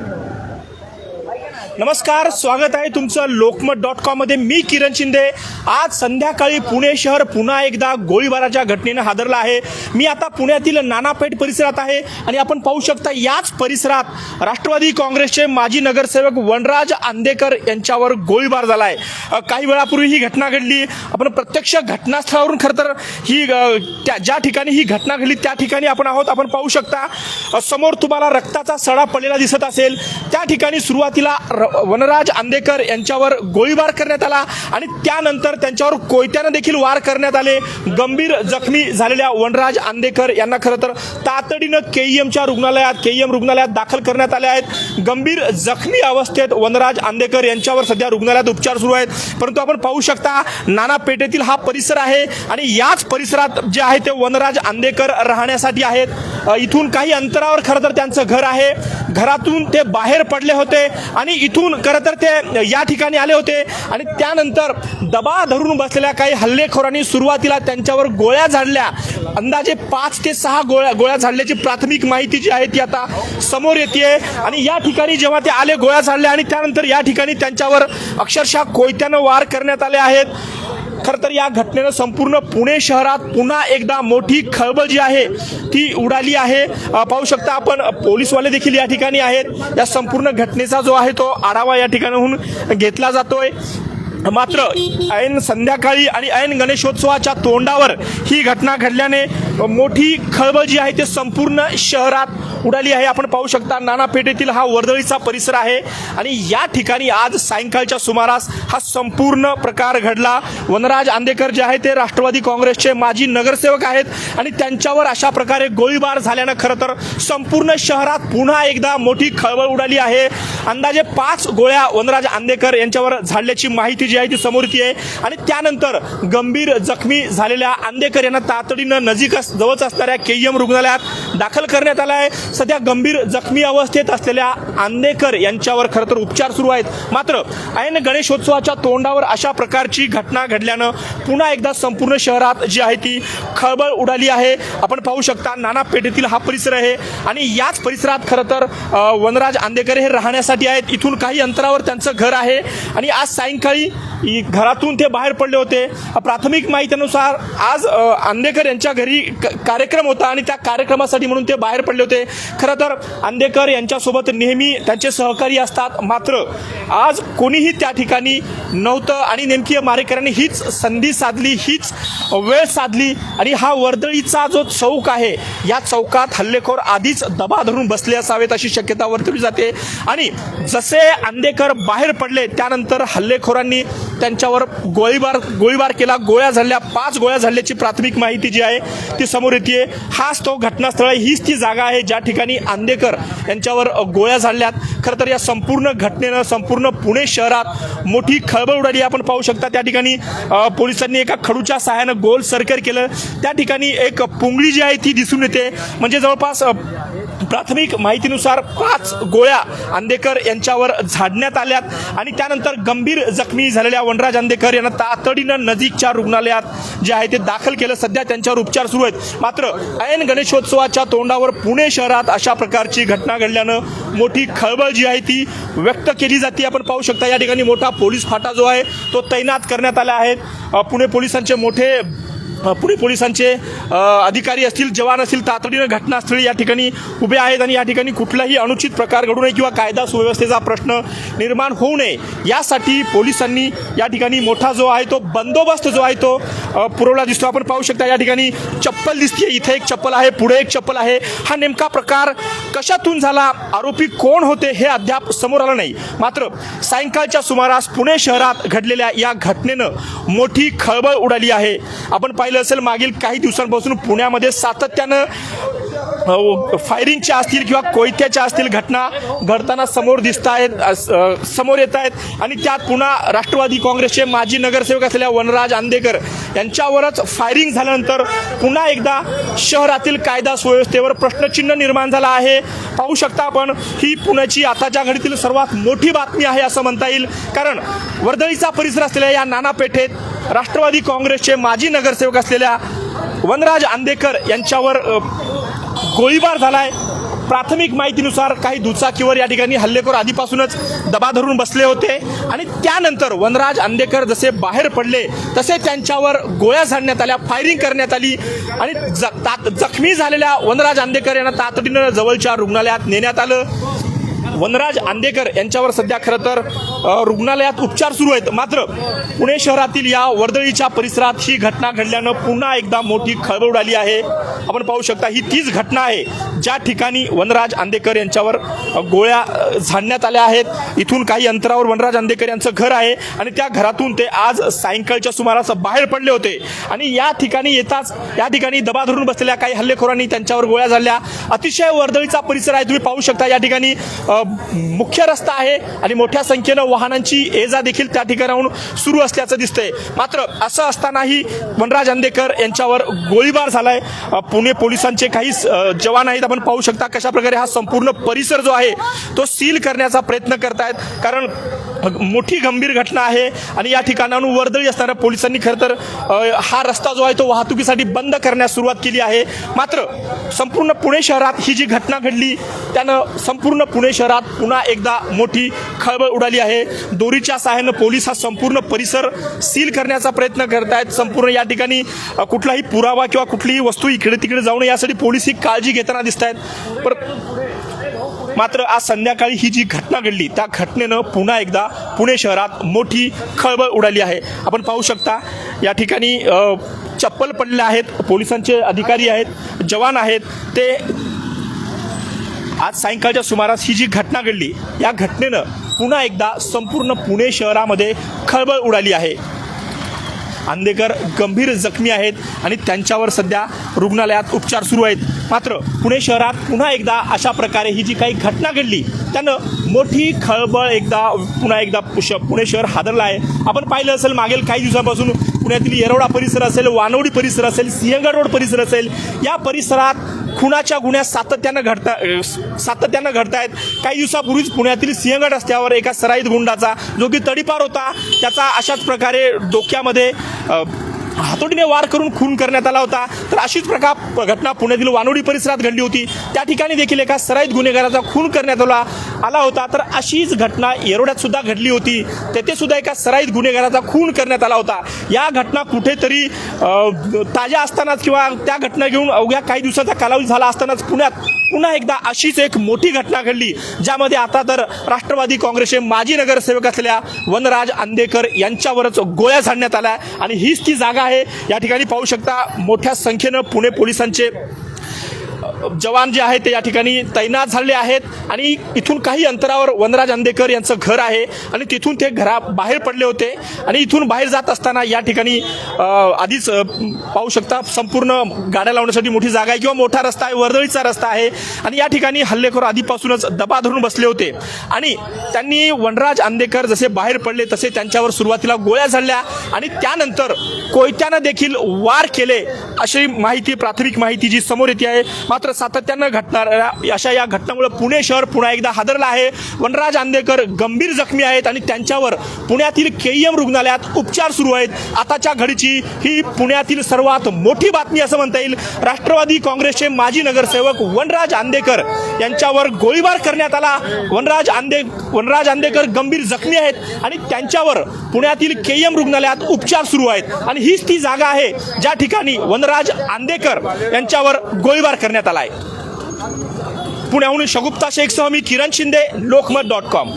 Thank you. नमस्कार स्वागत आहे तुमचं लोकमत डॉट कॉममध्ये मी किरण शिंदे. आज संध्याकाळी पुणे शहर पुन्हा एकदा गोळीबाराच्या घटनेनं हादरलं आहे. मी आता पुण्यातील नानापेठ परिसरात आहे आणि आपण पाहू शकता याच परिसरात राष्ट्रवादी काँग्रेसचे माजी नगरसेवक वनराज आंदेकर यांच्यावर गोळीबार झाला आहे काही वेळापूर्वी ही घटना घडली. आपण प्रत्यक्ष घटनास्थळावरून खरं तर ही त्या ज्या ठिकाणी ही घटना घडली त्या ठिकाणी आपण आहोत. आपण पाहू शकता समोर तुम्हाला रक्ताचा सडा पडलेला दिसत असेल. त्या ठिकाणी सुरुवातीला वनराज आंदेकर यांच्यावर गोळीबार करण्यात आला आणि त्यानंतर त्यांच्यावर कोयत्यानं देखील वार करण्यात आले. गंभीर जखमी झालेल्या वनराज आंदेकर यांना खरं तर तातडीनं के एमच्या रुग्णालयात के एम रुग्णालयात दाखल करण्यात आले आहेत. गंभीर जखमी अवस्थेत वनराज आंदेकर यांच्यावर सध्या रुग्णालयात उपचार सुरू आहेत. परंतु आपण पाहू शकता नाना पेठेतील हा परिसर आहे आणि याच परिसरात जे आहे ते वनराज आंदेकर राहण्यासाठी आहेत. इथून काही अंतरावर खरं तर त्यांचं घर आहे. घरातून ते बाहेर पडले होते आणि इथून खरं तर ते या ठिकाणी आले होते. आणि त्यानंतर दबा धरून बसलेल्या काही हल्लेखोरांनी सुरुवातीला त्यांच्यावर गोळ्या झाडल्या. अंदाजे पाच ते सहा गोळ्या गोळ्या झाडल्याची प्राथमिक माहिती जी आहे ती आता समोर येते आणि या ठिकाणी जेव्हा ते आले गोळ्या झाडल्या आणि त्यानंतर या ठिकाणी त्यांच्यावर अक्षरशः कोयत्यानं वार करण्यात आले आहेत. खरं तर या घटनेनं संपूर्ण पुणे शहरात पुन्हा एकदा मोठी खळबळ जी आहे ती उडाली आहे. पाहू शकता आपण पोलीसवाले देखील या ठिकाणी आहेत. या संपूर्ण घटनेचा जो आहे तो आढावा या ठिकाणाहून घेतला जातोय. मात्र ऐन संध्याकाळी आणि ऐन गणेशोत्सवाच्या तोंडावर ही घटना घडल्याने मोठी खळबळ जी आहे ते संपूर्ण शहरात उडाली आहे. आपण पाहू शकता नाना पेठेतील हा वर्दळीचा परिसर आहे आणि या ठिकाणी आज सायंकाळच्या सुमारास हा संपूर्ण प्रकार घडला. वनराज आंदेकर जे आहे ते राष्ट्रवादी काँग्रेसचे माजी नगरसेवक आहेत आणि त्यांच्यावर अशा प्रकारे गोळीबार झाल्यानं खरं तर संपूर्ण शहरात पुन्हा एकदा मोठी खळबळ उडाली आहे. अंदाजे पाच गोळ्या वनराज आंदेकर यांच्यावर झाडल्याची माहिती जी आहे ती समोर येते आहे. आणि त्यानंतर गंभीर जखमी झालेल्या आंदेकर यांना तातडीनं नजीक अस- जवळच असणाऱ्या के एम रुग्णालयात दाखल करण्यात आला आहे. सध्या गंभीर जखमी अवस्थेत असलेल्या आंदेकर यांच्यावर खरं तर उपचार सुरू आहेत. मात्र ऐन गणेशोत्सवाच्या तोंडावर अशा प्रकारची घटना घडल्यानं पुन्हा एकदा संपूर्ण शहरात जी आहे ती खळबळ उडाली आहे. आपण पाहू शकता नाना पेठेतील हा परिसर आहे आणि याच परिसरात खरं तर वनराज आंदेकर हे राहण्यासाठी आहेत. इथून काही अंतरावर त्यांचं घर आहे आणि आज सायंकाळी घरातून ते बाहेर पडले होते. प्राथमिक माहितीनुसार आज आंदेकर यांच्या घरी क- कार्यक्रम होता आणि त्या कार्यक्रमासाठी म्हणून ते बाहेर पडले होते. खरं तर आंदेकर यांच्यासोबत नेहमी त्यांचे सहकारी असतात. मात्र आज कोणीही त्या ठिकाणी नव्हतं आणि नेमकी मारेकऱ्यांनी हीच संधी साधली हीच वेळ साधली आणि हा वर्दळीचा जो चौक आहे या चौकात हल्लेखोर आधीच दबा धरून बसले असावेत अशी शक्यता वर्तवली जाते. आणि जसे आंदेकर बाहेर पडले त्यानंतर हल्लेखोरांनी त्यांच्यावर गोळीबार गोळीबार केला. गोळ्या झाडल्या. पाच गोळ्या झाडल्याची प्राथमिक माहिती जी आहे ती समोर येते हाच तो घटनास्थळ आहे. हीच ती जागा आहे ज्या ठिकाणी आंदेकर यांच्यावर गोळ्या झाडल्यात. खरं तर या संपूर्ण घटनेनं संपूर्ण पुणे शहरात मोठी खळबळ उडाली. आपण पाहू शकता त्या ठिकाणी पोलिसांनी एका खडूच्या सहाय्यानं गोल सर्कल केलं. त्या ठिकाणी एक पुंगळी जी आहे ती दिसून येते. म्हणजे जवळपास प्राथमिक माहितीनुसार पाच गोळ्या आंदेकर यांच्यावर झाडण्यात आल्यात आणि त्यानंतर गंभीर जखमी झालेल्या वनराज आंदेकर यांना तातडीनं नजीकच्या रुग्णालयात जे आहे ते दाखल केलं. सध्या त्यांच्यावर उपचार सुरू आहेत. मात्र ऐन गणेशोत्सवाच्या तोंडावर पुणे शहरात अशा प्रकारची घटना घडल्यानं मोठी खळबळ जी आहे ती व्यक्त केली जाते. आपण पाहू शकता या ठिकाणी मोठा पोलीस फाटा जो आहे तो तैनात करण्यात आला आहे. पुणे पोलिसांचे मोठे पुणे पोलिसांचे अधिकारी असतील जवान असतील तातडीनं घटनास्थळी या ठिकाणी उभे आहेत आणि या ठिकाणी कुठलाही अनुचित प्रकार घडू नये किंवा कायदा सुव्यवस्थेचा प्रश्न निर्माण होऊ नये यासाठी पोलिसांनी या ठिकाणी मोठा जो आहे तो बंदोबस्त जो आहे तो पुरवला दिसतो. आपण पाहू शकता या ठिकाणी चप्पल दिसते इथे एक चप्पल आहे पुढे एक चप्पल आहे. हा नेमका प्रकार कशातून झाला? आरोपी कोण होते हे अद्याप समोर आलं नाही. मात्र सायंकाळच्या सुमारास पुणे शहरात घडलेल्या या घटनेनं मोठी खळबळ उडाली आहे. आपण पाहिजे पाहिलं असेल मागील काही दिवसांपासून पुण्यामध्ये सातत्यानं फायरिंगच्या असतील किंवा कोयत्याच्या असतील घटना घडताना समोर दिसत आहेत समोर येत आहेत. आणि त्यात पुन्हा राष्ट्रवादी काँग्रेसचे माजी नगरसेवक असलेल्या वनराज आंदेकर यांच्यावरच फायरिंग झाल्यानंतर पुन्हा एकदा शहरातील कायदा सुव्यवस्थेवर प्रश्नचिन्ह निर्माण झाला आहे. पाहू शकता आपण ही पुण्याची आताच्या घडीतील सर्वात मोठी बातमी आहे असं म्हणता येईल. कारण वर्दळीचा परिसर असलेल्या या नाना पेठेत राष्ट्रवादी काँग्रेसचे माजी नगरसेवक असलेल्या वनराज आंदेकर यांच्यावर गोळीबार झालाय. प्राथमिक माहितीनुसार काही दुचाकीवर या ठिकाणी हल्लेखोर आधीपासूनच दबा धरून बसले होते. आणि त्यानंतर वनराज आंदेकर जसे बाहेर पडले तसे त्यांच्यावर गोळ्या झाडण्यात आल्या फायरिंग करण्यात आली. आणि तात- जखमी झालेल्या वनराज आंदेकर यांना तातडीनं जवळच्या रुग्णालयात नेण्यात आलं. वनराज आंदेकर यांच्यावर सध्या खरं तर रुग्णालयात उपचार सुरू आहेत. मात्र पुणे शहरातील या वर्दळीच्या परिसरात ही घटना घडल्यानं पुन्हा एकदा मोठी खळबळ उडाली आहे. आपण पाहू शकता ही तीच घटना आहे. ज्या ठिकाणी वनराज आंदेकर यांच्यावर गोळ्या झाडण्यात आल्या आहेत इथून काही अंतरावर वनराज आंदेकर यांचं घर आहे आणि त्या घरातून ते आज सायंकाळच्या सुमारास बाहेर पडले होते. आणि या ठिकाणी येताच या ठिकाणी दबा धरून बसलेल्या काही हल्लेखोरांनी त्यांच्यावर गोळ्या झाडल्या. अतिशय वर्दळीचा परिसर आहे तुम्ही पाहू शकता या ठिकाणी मुख्य रस्ता आहे आणि मोठ्या संख्येनं वाहनांची एजा देखील त्या ठिकाणाहून सुरू असल्याचं दिसतंय. मात्र असं असतानाही वनराज आंदेकर यांच्यावर गोळीबार झालाय. पुणे पोलिसांचे काही जवान आहेत आपण पाहू शकता कशा प्रकारे हा संपूर्ण परिसर जो आहे तो सील करण्याचा प्रयत्न करतायत. कारण मोठी गंभीर घटना आहे आणि या ठिकाणाहून वर्दळी असताना पोलिसांनी खरं तर हा रस्ता जो आहे तो वाहतुकीसाठी बंद करण्यास सुरुवात केली आहे. मात्र संपूर्ण पुणे शहरात ही जी घटना घडली त्यानं संपूर्ण पुणे शहरात पुन्हा एकदा मोठी खळबळ उडाली आहे. दोरीच्या सहाय्यानं पोलीस हा संपूर्ण परिसर सील करण्याचा प्रयत्न करत आहेत संपूर्ण या ठिकाणी कुठलाही पुरावा किंवा कुठलीही वस्तू इकडे तिकडे जाऊ नये यासाठी पोलीस ही काळजी घेताना दिसत आहेत पर मात्र आज संध्याकाळी ही जी घटना घडली त्या घटनेनं पुन्हा एकदा पुणे शहरात मोठी खळबळ उडाली आहे. आपण पाहू शकता या ठिकाणी चप्पल पडले आहेत पोलिसांचे अधिकारी आहेत जवान आहेत. ते आज सायंकाळच्या सुमारास ही जी घटना घडली या घटनेनं पुन्हा एकदा संपूर्ण पुणे शहरामध्ये खळबळ उडाली आहे. आंदेकर गंभीर जखमी आहेत आणि त्यांच्यावर सध्या रुग्णालयात उपचार सुरू आहेत. मात्र पुणे शहरात पुन्हा एकदा अशा प्रकारे ही जी काही घटना घडली त्यानं मोठी खळबळ एकदा पुन्हा एकदा पुश पुणे शहर हादरलं आहे. आपण पाहिलं असेल मागील काही दिवसापासून पुण्यातील येरवडा परिसर असेल वानवडी परिसर असेल सिंहगड रोड परिसर असेल या परिसरात खुनाच्या गुन्ह्या सातत्यानं घडता सातत्यानं घडत आहेत. काही दिवसापूर्वीच पुण्यातील सिंहगड रस्त्यावर एका सराईत गुंडाचा जो की तडीपार होता त्याचा अशाच प्रकारे डोक्यामध्ये हातोडीने वार करून खून करण्यात आला होता. तर अशीच प्रकार घटना पुण्यातील वानोडी परिसरात घडली होती. त्या ठिकाणी देखील एका सराईत गुन्हेगाराचा खून करण्यात आला. आला होता. तर अशीच घटना येरोड्यात सुद्धा घडली होती. तेथे सुद्धा एका सराईत गुन्हेगाराचा खून करण्यात आला होता. या घटना कुठेतरी ताज्या असतानाच किंवा त्या घटना घेऊन अवघ्या काही दिवसाचा कालावधी झाला असतानाच पुण्यात पुन्हा एकदा अशीच एक मोठी घटना घडली ज्यामध्ये आता तर राष्ट्रवादी काँग्रेसचे माजी नगरसेवक असलेल्या वनराज आंदेकर यांच्यावरच गोळ्या झाडण्यात आल्या. आणि हीच ती जागा आहे. या ठिकाणी पाहू शकता मोठ्या संख्येनं पुणे पोलिसांचे जवान जे आहेत ते या ठिकाणी तैनात झाले आहेत. आणि इथून काही अंतरावर वनराज आंदेकर यांचं घर आहे. आणि तिथून ते घरा बाहेर पडले होते. आणि इथून बाहेर जात असताना या ठिकाणी आधीच पाहू शकता संपूर्ण गाड्या लावण्यासाठी मोठी जागा आहे किंवा मोठा रस्ता आहे वर्दळीचा रस्ता आहे. आणि या ठिकाणी हल्लेखोर आधीपासूनच दबा धरून बसले होते. आणि त्यांनी वनराज आंदेकर जसे बाहेर पडले तसे त्यांच्यावर सुरुवातीला गोळ्या झाडल्या. आणि त्यानंतर कोयत्यानं देखील वार केले अशी माहिती प्राथमिक माहिती जी समोर येते आहे. मात्र सातत्यानं घटणाऱ्या अशा या घटनामुळे पुणे शहर पुन्हा एकदा हादरलं आहे. वनराज आंदेकर गंभीर जखमी आहेत आणि त्यांच्यावर पुण्यातील के एम रुग्णालयात उपचार सुरू आहेत. आताच्या घडीची ही पुण्यातील सर्वात मोठी बातमी असं म्हणता येईल. राष्ट्रवादी काँग्रेसचे माजी नगरसेवक वनराज आंदेकर यांच्यावर गोळीबार करण्यात आला. वनराज आंदे वनराज आंदेकर गंभीर जखमी आहेत आणि त्यांच्यावर पुण्यातील के एम रुग्णालयात उपचार सुरू आहेत. आणि हीच ती जागा आहे ज्या ठिकाणी वनराज आंदेकर यांच्यावर गोळीबार करण्यात आला आहे पुण्याहून शगुप्ता शेखसह मी किरण शिंदे लोकमत डॉट कॉम.